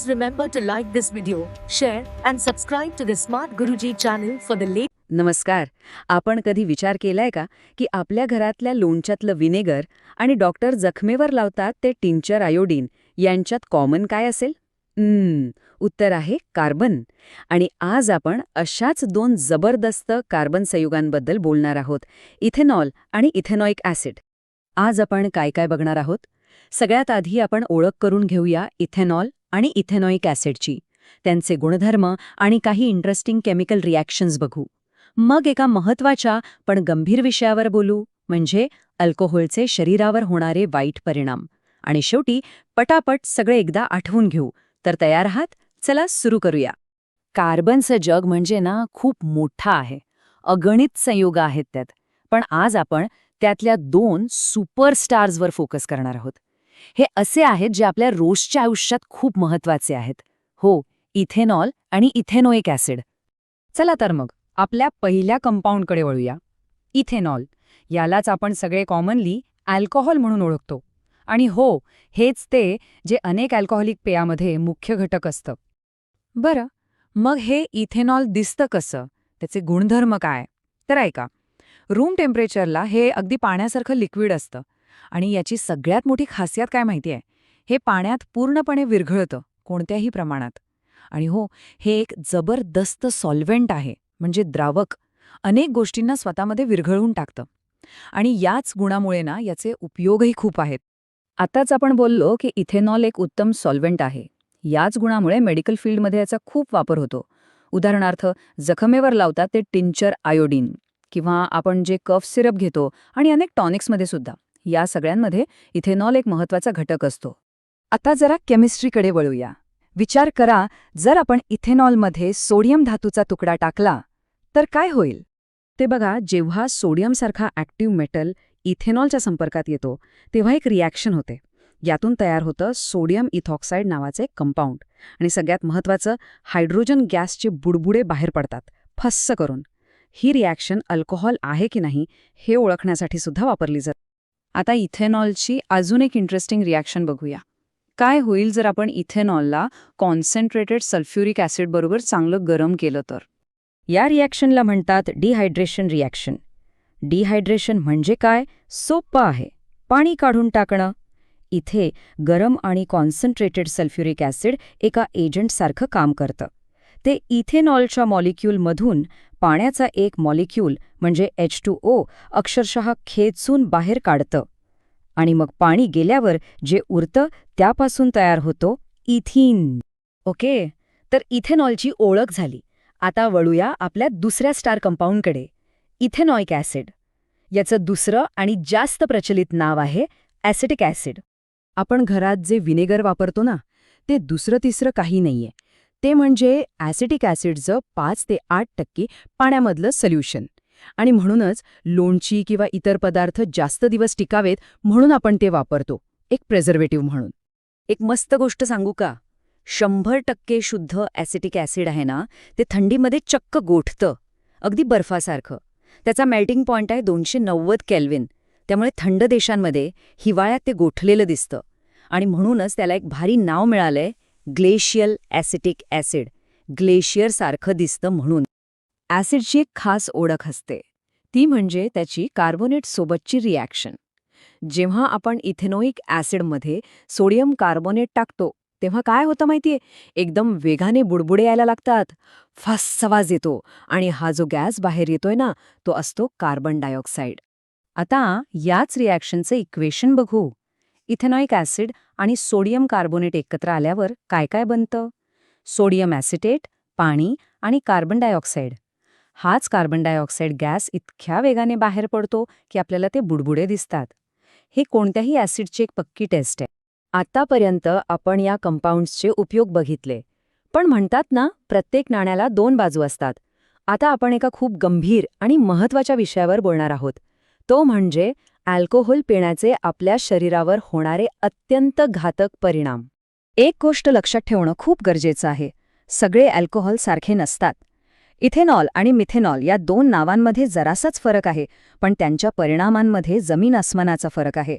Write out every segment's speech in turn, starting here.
Please remember to like this video, share, and subscribe to the Smart Guruji channel for the latest. नमस्कार. आपण कधी विचार केलाय का की आपल्या घरातल्या लोणच्यातलं विनेगर आणि डॉक्टर जखमेवर लावतात ते टिंचर आयोडीन यांच्यात कॉमन काय असेल? हम्म, उत्तर आहे कार्बन. आणि आज आपण अशाच दोन जबरदस्त कार्बन संयुगांबद्दल बोलणार आहोत इथेनॉल आणि इथेनॉइक ॲसिड. आज आपण काय काय बघणार आहोत? सगळ्यात आधी आपण ओळख करून घेऊया इथेनॉल आणि इथेनॉइक ॲसिडची. त्यांचे गुणधर्म आणि काही इंटरेस्टिंग केमिकल रिॲक्शन्स बघू. मग एका महत्त्वाच्या पण गंभीर विषयावर बोलू म्हणजे अल्कोहोलचे शरीरावर होणारे वाईट परिणाम. आणि शेवटी पटापट सगळे एकदा आठवून घेऊ. तर तयार आहात? चला सुरू करूया. कार्बनचं जग म्हणजे ना खूप मोठा आहे. अगणित संयोग आहेत त्यात. पण आज आपण त्यातल्या दोन सुपरस्टार्सवर फोकस करणार आहोत. हे असे आहेत जे आपल्या रोजच्या आयुष्यात खूप महत्त्वाचे आहेत. हो इथेनॉल आणि इथेनोइक ॲसिड. चला तर मग आपल्या पहिल्या कंपाऊंडकडे वळूया. इथेनॉल यालाच आपण सगळे कॉमनली अल्कोहोल म्हणून ओळखतो. आणि हो हेच ते जे अनेक अल्कोहोलिक पेयामध्ये मुख्य घटक असतं. बरं मग हे इथेनॉल दिसतं कसं? त्याचे गुणधर्म काय? तर ऐका रूम टेम्परेचरला हे अगदी पाण्यासारखं लिक्विड असतं. आणि याची सगळ्यात मोठी खासियत काय माहिती आहे हे पाण्यात पूर्णपणे विरघळतं कोणत्याही प्रमाणात. आणि हो हे एक जबरदस्त सॉल्व्हेंट आहे म्हणजे द्रावक. अनेक गोष्टींना स्वतःमध्ये विरघळवून टाकतं. आणि याच गुणामुळे ना याचे उपयोगही खूप आहेत. आताच आपण बोललो की इथेनॉल एक उत्तम सॉल्व्हेंट आहे. याच गुणामुळे मेडिकल फील्डमध्ये याचा खूप वापर होतो. उदाहरणार्थ जखमेवर लावतात ते टिंचर आयोडीन किंवा आपण जे कफ सिरप घेतो आणि अनेक टॉनिक्समध्ये सुद्धा. या सगळ्यांमध्ये इथेनॉल एक महत्त्वाचा घटक असतो. आता जरा केमिस्ट्रीकडे वळूया. विचार करा जर आपण इथेनॉलमध्ये सोडियम धातूचा तुकडा टाकला तर काय होईल? ते बघा जेव्हा सोडियमसारखा ॲक्टिव्ह मेटल इथेनॉलच्या संपर्कात येतो तेव्हा एक रिॲक्शन होते. यातून तयार होतं सोडियम इथॉक्साईड नावाचे कंपाऊंड. आणि सगळ्यात महत्त्वाचं हायड्रोजन गॅसचे बुडबुडे बाहेर पडतात. फस्स करून. ही रिॲक्शन अल्कोहॉल आहे की नाही हे ओळखण्यासाठी सुद्धा वापरली जाते. आता इथेनॉलची अजून एक इंटरेस्टिंग रिॲक्शन बघूया. काय होईल जर आपण इथेनॉलला कॉन्सन्ट्रेटेड सल्फ्युरिक ॲसिडबरोबर चांगलं गरम केलं तर? या रिॲक्शनला म्हणतात डिहायड्रेशन रिॲक्शन डिहायड्रेशन म्हणजे काय? सोपं आहे. पाणी काढून टाकणं. इथे गरम आणि कॉन्सन्ट्रेटेड सल्फ्युरिक ॲसिड एका एजंटसारखं काम करतं. ते इथेनॉलच्या मॉलिक्यूलमधून पाण्याचा एक मॉलिक्यूल म्हणजे एच टू ओ अक्षरशः खेचून बाहेर काढतं. आणि मग पाणी गेल्यावर जे उरतं त्यापासून तयार होतो इथिन. ओके? तर इथेनॉलची ओळख झाली. आता वळूया आपल्या दुसऱ्या स्टार कंपाऊंडकडे. Ethanoic acid. याचं दुसरं आणि जास्त प्रचलित नाव आहे ॲसिटिक ॲसिड. आपण घरात जे विनेगर वापरतो ना ते दुसरं तिसरं काही नाहीये. ते म्हणजे ॲसिटिक ॲसिडचं पाच ते आठ टक्के पाण्यामधलं सोल्युशन. आणि म्हणूनच लोणची किंवा इतर पदार्थ जास्त दिवस टिकावेत म्हणून आपण ते वापरतो. एक प्रेझर्वेटिव्ह म्हणून. एक मस्त गोष्ट सांगू का? शंभर टक्के शुद्ध ॲसिटिक ॲसिड आहे ना ते थंडीमध्ये चक्क गोठतं. अगदी बर्फासारखं. त्याचा मेल्टिंग पॉइंट आहे दोनशे नव्वद कॅल्विन त्यामुळे थंड देशांमध्ये हिवाळ्यात ते गोठलेलं दिसतं. आणि म्हणूनच त्याला एक भारी नाव मिळालंय ग्लेशियल ॲसिटिक ॲसिड ग्लेशियरसारखं दिसतं म्हणून. ॲसिडची एक खास ओळख असते. ती म्हणजे त्याची कार्बोनेटसोबतची रिॲक्शन. जेव्हा आपण इथेनोइक ॲसिडमध्ये सोडियम कार्बोनेट टाकतो तेव्हा काय होतं माहितीये? एकदम वेगाने बुडबुडे यायला लागतात. फास आवाज येतो आणि हा जो गॅस बाहेर येतोय ना तो असतो कार्बन डायऑक्साईड आता याच रिॲक्शनचं इक्वेशन बघू. इथेनॉइक ॲसिड आणि सोडियम कार्बोनेट एकत्र आल्यावर काय काय बनतं? सोडियम ॲसिटेट पाणी आणि कार्बन डायऑक्साईड हाच कार्बन डायऑक्साईड गॅस इतक्या वेगाने बाहेर पडतो की आपल्याला ते बुडबुडे दिसतात. हे कोणत्याही ॲसिडची एक पक्की टेस्ट आहे. आतापर्यंत आपण या कंपाऊंड्सचे उपयोग बघितले. पण म्हणतात ना प्रत्येक नाण्याला दोन बाजू असतात. आता आपण एका खूप गंभीर आणि महत्त्वाच्या विषयावर बोलणार आहोत. तो म्हणजे अल्कोहोल पिण्याचे आपल्या शरीरावर होणारे अत्यंत घातक परिणाम. एक गोष्ट लक्षात ठेवणं खूप गरजेचं आहे. सगळे अल्कोहोल सारखे नसतात. इथेनॉल आणि मिथेनॉल या दोन नावांमध्ये जरासाच फरक आहे पण त्यांच्या परिणामांमध्ये जमीन अस्मानाचा फरक आहे.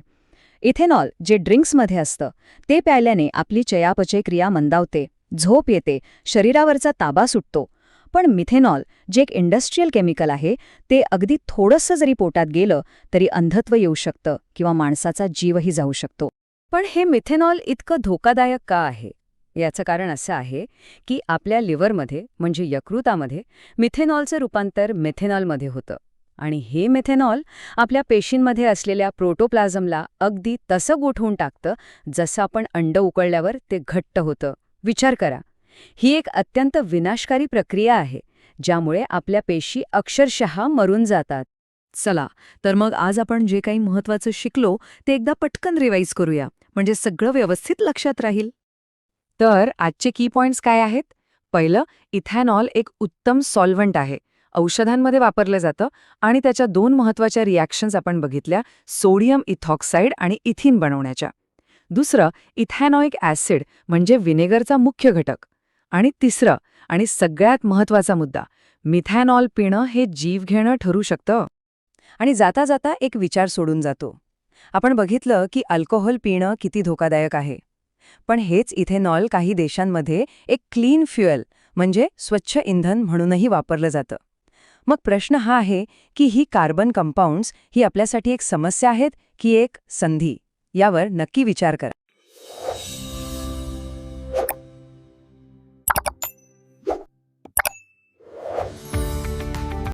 इथेनॉल जे ड्रिंक्समध्ये असतं ते प्यायल्याने आपली चयापचय क्रिया मंदावते झोप येते शरीरावरचा ताबा सुटतो पण मिथेनॉल जे एक इंडस्ट्रीयल केमिकल आहे ते अगदी थोडंसं जरी पोटात गेलं तरी अंधत्व येऊ शकतं किंवा माणसाचा जीवही जाऊ शकतो. पण हे मिथेनॉल इतकं धोकादायक का आहे? याचं कारण असं आहे की आपल्या लिव्हरमध्ये म्हणजे यकृतामध्ये मिथेनॉलचं रूपांतर मेथेनॉलमध्ये होतं. आणि हे मेथेनॉल आपल्या पेशींमध्ये असलेल्या प्रोटोप्लाझमला अगदी तसं गोठवून टाकतं जसं आपण अंड उकळल्यावर ते घट्ट होतं. विचार करा. ही एक अत्यंत विनाशकारी प्रक्रिया आहे ज्यामुळे आपल्या पेशी अक्षरशः मरून जातात. चला तर मग आज आपण जे काही महत्वाचं शिकलो ते एकदा पटकन रिवाईज करूया म्हणजे सगळं व्यवस्थित लक्षात राहील. तर आजचे की पॉइंट्स काय आहेत? पहिलं इथॅनॉल एक उत्तम सॉल्व्हंट आहे. औषधांमध्ये वापरलं जातं आणि त्याच्या दोन महत्त्वाच्या रिॲक्शन्स आपण बघितल्या सोडियम इथॉक्साईड आणि इथिन बनवण्याच्या. दुसरं इथॅनॉइक ॲसिड म्हणजे विनेगरचा मुख्य घटक. आणि तिसरं आणि सगळ्यात महत्त्वाचा मुद्दा मिथॅनॉल पिणं हे जीव घेणं ठरू शकतं. आणि जाता जाता एक विचार सोडून जातो. आपण बघितलं की अल्कोहोल पिणं किती धोकादायक आहे. पण हेच इथेनॉल काही देशांमध्ये एक क्लीन फ्युएल म्हणजे स्वच्छ इंधन म्हणूनही वापरलं जातं. मग प्रश्न हा आहे की ही कार्बन कंपाऊंड्स ही आपल्यासाठी एक समस्या आहेत की एक संधी? यावर नक्की विचार करा.